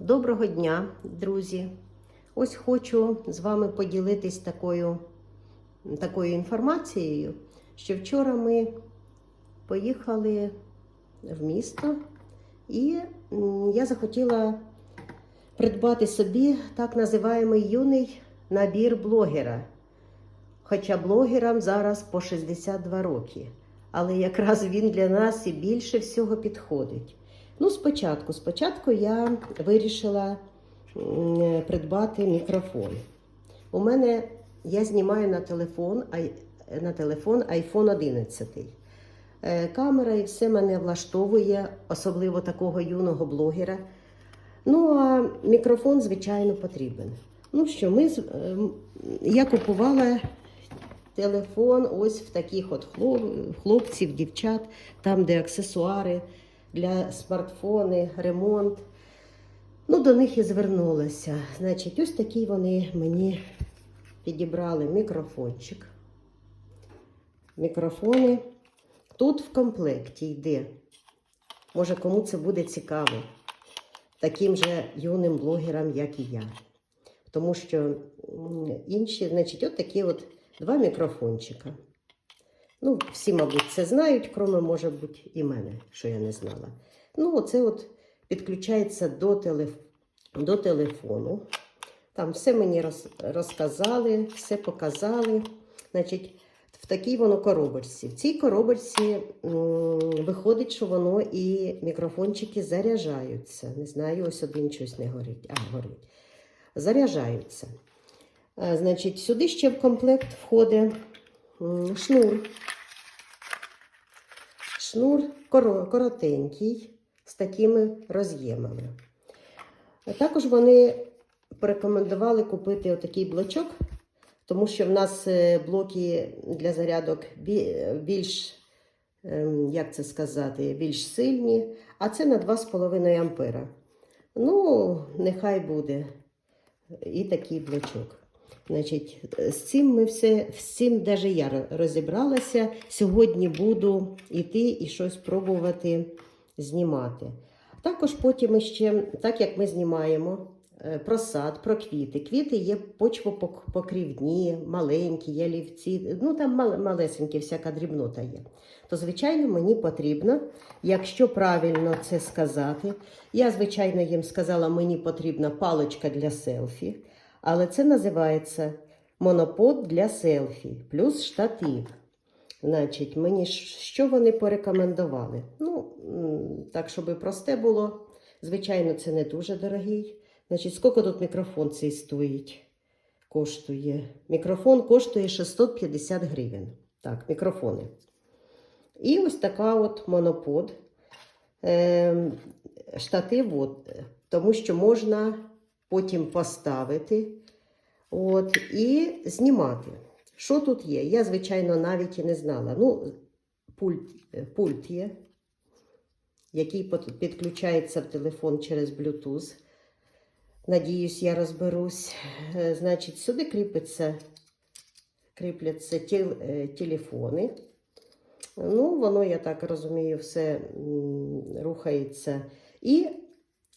Доброго дня, друзі! Ось хочу з вами поділитись такою, такою інформацією, що вчора ми поїхали в місто, і я захотіла придбати собі так називаємий юний набір блогера. Хоча блогерам зараз по 62 роки, але якраз він для нас і більше всього підходить. Ну, спочатку, спочатку я вирішила придбати мікрофон. У мене я знімаю на телефон, на телефон iPhone 11. Е, Камера і все мене влаштовує, особливо такого юного блогера. Ну, а мікрофон, звичайно, потрібен. Ну що, ми, ем, я купувала телефон ось в таких от хлопців, дівчат, там, де аксесуари для смартфони, ремонт. Ну, до них і звернулася. Значить, ось такий вони мені підібрали мікрофончик. Мікрофони. Тут в комплекті йде. Може, кому це буде цікаво. Таким же юним блогерам, як і я. Тому що інші, значить, от такі от два мікрофончика. Ну, всі, мабуть, це знають, кроме, може бути, і мене, що я не знала. Ну, оце от підключається до, телеф... до телефону. Там все мені роз... розказали, все показали. Значить, в такій воно коробочці. В цій коробочці м, виходить, що воно і мікрофончики заряджаються. Не знаю, ось один щось не горить. А, горить. Заряджаються. А, значить, сюди ще в комплект входить шнур. Шнур коротенький з такими роз'ємами. Також вони порекомендували купити отакий блочок, тому що в нас е, блоки для зарядок більш, ем, як це сказати, більш сильні, а це на 2,5 ампера. Ну, нехай буде і такий блочок. Значить, з цим ми все, з цим я розібралася. Сьогодні буду йти і щось пробувати знімати. Також потім ще, так як ми знімаємо е, про сад, про квіти. Квіти є почвопокрівні, маленькі, ялівці, ну там мал- малесенькі, всяка дрібнота є. То, звичайно, мені потрібно, якщо правильно це сказати, я, звичайно, їм сказала, мені потрібна паличка для селфі. Але це називається монопод для селфі плюс штатив. Значить, мені що вони порекомендували? Ну, так, щоб просте було. Звичайно, це не дуже дорогий. Значить, скільки тут мікрофон цей стоїть? Коштує. Мікрофон коштує 650 гривень. Так, мікрофони. І ось така от монопод. Ем, штатив, от, тому що можна потім поставити от, і знімати. Що тут є? Я, звичайно, навіть і не знала. Ну, пульт, е, пульт є, який підключається в телефон через Bluetooth. Надіюсь, я розберусь. Е, Значить, сюди кріпиться, кріпляться тел, е, телефони. Ну, воно, я так розумію, все рухається. І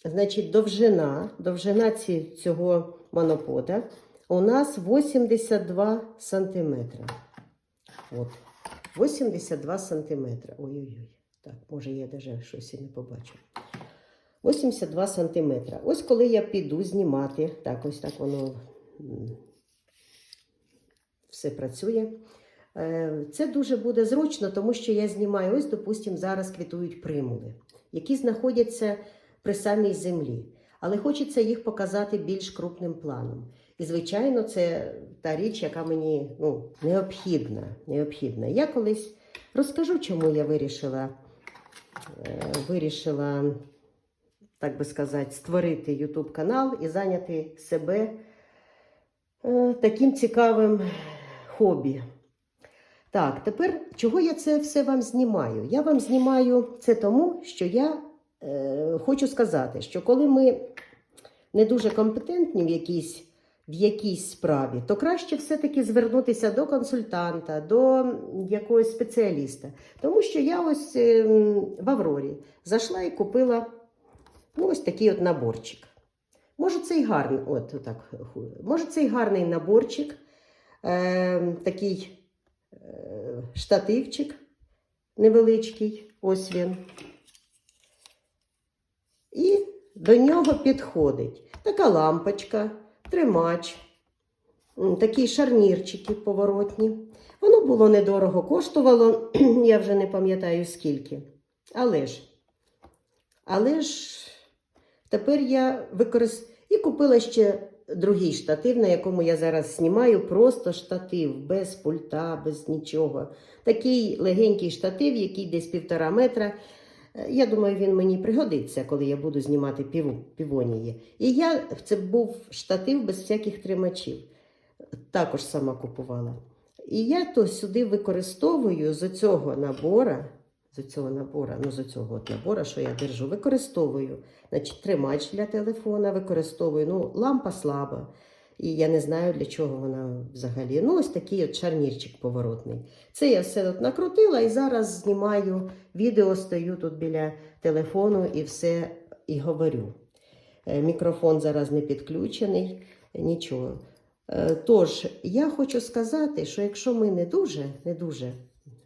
Значить, довжина, довжина цього монопода у нас 82 сантиметри. От, 82 сантиметри. Ой-ой-ой. Так, може, я навіть щось і не побачу. 82 сантиметри. Ось коли я піду знімати, так, ось так воно все працює. Е, Це дуже буде зручно, тому що я знімаю, ось, допустимо, зараз квітують примули, які знаходяться при самій землі. Але хочеться їх показати більш крупним планом. І, звичайно, це та річ, яка мені ну, необхідна. необхідна. Я колись розкажу, чому я вирішила, е, вирішила, так би сказати, створити YouTube канал і зайняти себе е, таким цікавим хобі. Так, тепер чого я це все вам знімаю? Я вам знімаю це тому, що я хочу сказати, що коли ми не дуже компетентні в якійсь, в якійсь справі, то краще все-таки звернутися до консультанта, до якогось спеціаліста. Тому що я ось е, в Аврорі зайшла і купила ну, ось такий от наборчик. Може, це й гарний, от, отак, може, це й гарний наборчик, е, такий е, штативчик невеличкий, ось він. І до нього підходить така лампочка, тримач, такі шарнірчики поворотні. Воно було недорого, коштувало, я вже не пам'ятаю скільки. Але ж, але ж тепер я використовую і купила ще другий штатив, на якому я зараз знімаю. Просто штатив, без пульта, без нічого. Такий легенький штатив, який десь півтора метра. Е, Я думаю, він мені пригодиться, коли я буду знімати пів, півонії. І я це був штатив без всяких тримачів. Також сама купувала. І я то сюди використовую з цього набора, з цього набора, ну з цього от набора, що я держу, використовую. Значить, тримач для телефона використовую. Ну, лампа слаба. І я не знаю, для чого вона взагалі. Ну, ось такий от шарнірчик поворотний. Це я все от накрутила і зараз знімаю відео, стою тут біля телефону і все і говорю. Е, Мікрофон зараз не підключений, нічого. Е, Тож, я хочу сказати, що якщо ми не дуже, не дуже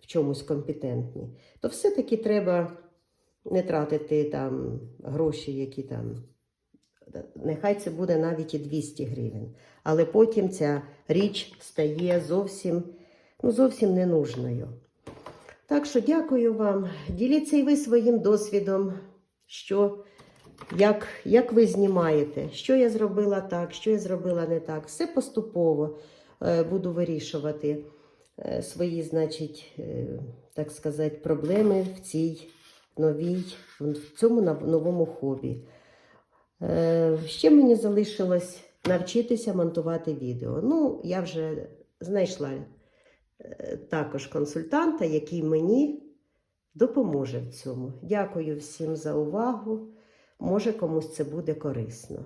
в чомусь компетентні, то все-таки треба не тратити там гроші, які там. Нехай це буде навіть і 200 гривень. Але потім ця річ стає зовсім, ну, зовсім ненужною. Так що дякую вам. Діліться і ви своїм досвідом, що, як, як ви знімаєте, що я зробила так, що я зробила не так. Все поступово е, буду вирішувати е, свої, значить, е, так сказати, проблеми в цій новій, в цьому новому хобі. Е, Ще мені залишилось навчитися монтувати відео. Ну, я вже знайшла е, також консультанта, який мені допоможе в цьому. Дякую всім за увагу. Може, комусь це буде корисно.